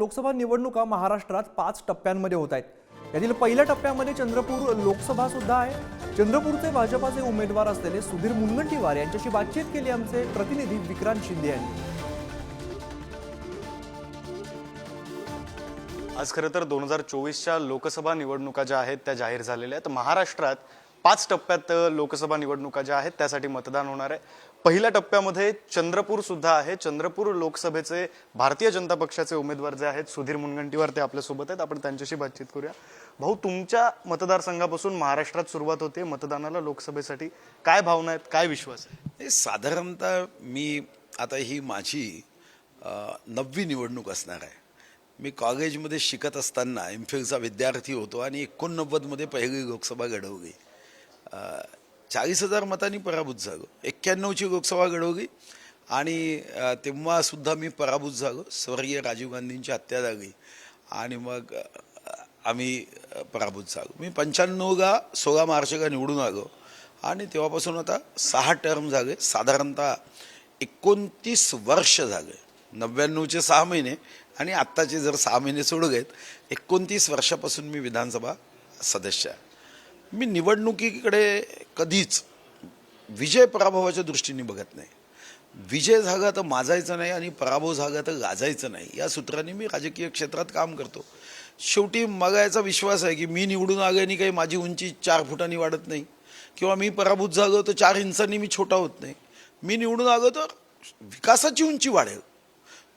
लोकसभा निवडणुका महाराष्ट्रात पाच टप्प्यांमध्ये होत आहेत. यातील पहिल्या टप्प्यामध्ये चंद्रपूर लोकसभा सुद्धा आहे. चंद्रपूरचे भाजपाचे उमेदवार असलेले सुधीर मुनगंटीवार यांच्याशी बातचीत केली आमचे प्रतिनिधी विक्रांत शिंदे यांनी. आज खरं तर दोन हजार चोवीसच्या लोकसभा निवडणुका ज्या आहेत त्या जाहीर झालेल्या आहेत. महाराष्ट्रात पाच टप्प्यात लोकसभा निवडणुका ज्या आहेत त्यासाठी मतदान होणार आहे. पहिल्या टप्प्यामध्ये चंद्रपूर सुद्धा आहे. चंद्रपूर लोकसभेचे भारतीय जनता पक्षाचे उमेदवार जे आहेत सुधीर मुनगंटीवार ते आपल्यासोबत आहेत. आपण त्यांच्याशी बातचीत करूया. भाऊ तुमच्या मतदारसंघापासून महाराष्ट्रात सुरुवात होते. मतदानाला लोकसभेसाठी काय भावना आहेत? काय विश्वास आहे? साधारणतः मी आता ही माझी नववी निवडणूक असणार आहे. मी कॉलेजमध्ये शिकत असताना एम विद्यार्थी होतो आणि एकोणनव्वदमध्ये पहिली लोकसभा घडवली. चाळीस हजार मतांनी पराभूत झालो. एक्क्याण्णवची लोकसभा घडवली आणि तेव्हासुद्धा मी पराभूत झालो. स्वर्गीय राजीव गांधींची हत्या झाली आणि मग आम्ही पराभूत झालो. मी पंच्याण्णवला सोळा मार्चला निवडून आलो आणि तेव्हापासून आता सहा टर्म झाले. साधारणतः एकोणतीस वर्ष झाले. नव्याण्णवचे सहा महिने आणि आत्ताचे जर सहा महिने सोडलेत एकोणतीस वर्षापासून मी विधानसभा सदस्य आहे. मी निवडणुकीकडे कधीच विजय पराभवाच्या दृष्टीने बघत नाही. विजय झागा तर माजायचं नाही आणि पराभव झागा तर गाजायचं नाही. या सूत्राने मी राजकीय क्षेत्रात काम करतो. शेवटी मगायचा याचा विश्वास आहे की मी निवडून आल्याने काही माझी उंची चार फुटांनी वाढत नाही. किंवा मी पराभूत झालो तर चार इंचांनी मी छोटा होत नाही. मी निवडून आलो तर विकासाची उंची वाढेल.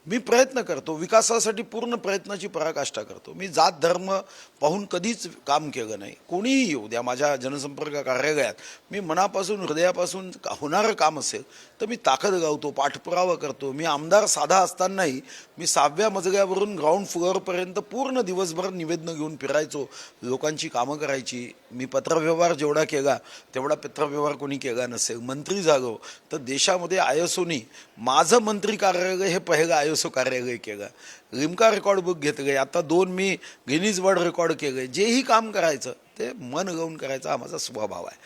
मी प्रयत्न करतो विकासासाठी पूर्ण प्रयत्नाची पराकाष्ठा करतो. मी जात धर्म पाहून कधीच काम केलं नाही. कोणीही येऊ द्या माझ्या जनसंपर्क कार्यालयात. मी मनापासून हृदयापासून का- होणारं काम असेल तर मी ताकद गावतो पाठपुरावा करतो. मी आमदार साधा असतानाही मी सहाव्या मजल्यावरून ग्राउंड फ्लोअरपर्यंत पूर्ण दिवसभर निवेदनं घेऊन फिरायचो. लोकांची कामं करायची. मी पत्रव्यवहार जेवढा केला तेवढा पत्रव्यवहार कोणी केला नसेल. मंत्री झालो तर देशामध्ये आयसोनी. माझं मंत्री कार्यालय हे पहिलं आयएसओ कार्यालय केलं. रिमका रेकॉर्ड बुक घेतलं. आता दोन मी गिनीज वर्ल्ड रेकॉर्ड केलं. जेही काम करायचं ते मन गाऊन करायचा हा माझा स्वभाव आहे.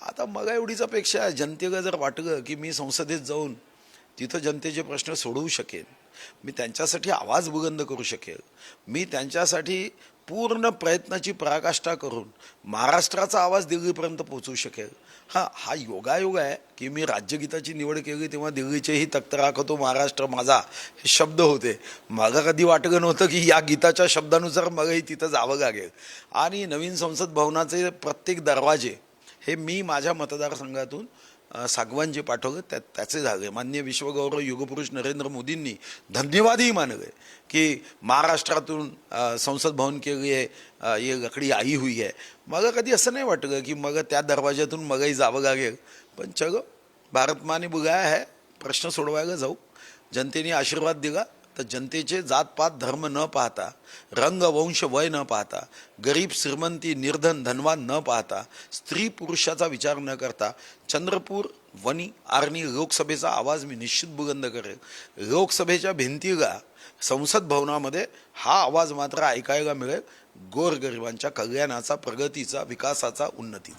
आता मगा एवढीच अपेक्षा आहे. जनतेला जर वाटलं की मी संसदेत जाऊन तिथं जनतेचे प्रश्न सोडवू शकेन मी त्यांच्यासाठी आवाज बुलंद करू शकेल मी त्यांच्यासाठी पूर्ण प्रयत्नाची पराकाष्ठा करून महाराष्ट्राचा आवाज दिल्लीपर्यंत पोहोचू शकेल. हा हा योगायोग आहे की मी राज्यगीताची निवड केली तेव्हा दिल्लीचेही तक्त राखतो महाराष्ट्र माझा हे शब्द होते. मला कधी वाटलं नव्हतं की या गीताच्या शब्दानुसार मलाही तिथं जावं लागेल. आणि नवीन संसद भवनाचे प्रत्येक दरवाजे हे मी माझ्या मतदारसंघातून सागवान जे पाठवलं त्या त्याचे झाले. मान्य विश्वगौरव युगपुरुष नरेंद्र मोदींनी धन्यवादही मानले की महाराष्ट्रातून संसद भवन के आहे ये लकडी आई हुई आहे मग कधी असं नाही वाटलं की मग त्या दरवाज्यातून मगही जावं लागेल. पण चलो भारत माने बुगाया है प्रश्न सोडवायला जाऊ. जनतेने आशीर्वाद दिला. तर जनतेचे जातपात धर्म न पाहता रंग वंश वय न पाहता गरीब श्रीमंती निर्धन धनवान न पाहता स्त्री पुरुषाचा विचार न करता चंद्रपूर वनी आर्णी लोकसभेचा आवाज मी निश्चित बुगंद करेल. लोकसभेच्या भिंतीला संसद भवनामध्ये हा आवाज मात्र ऐकायला मिळेल. गोरगरिबांच्या कल्याणाचा प्रगतीचा विकासाचा उन्नती.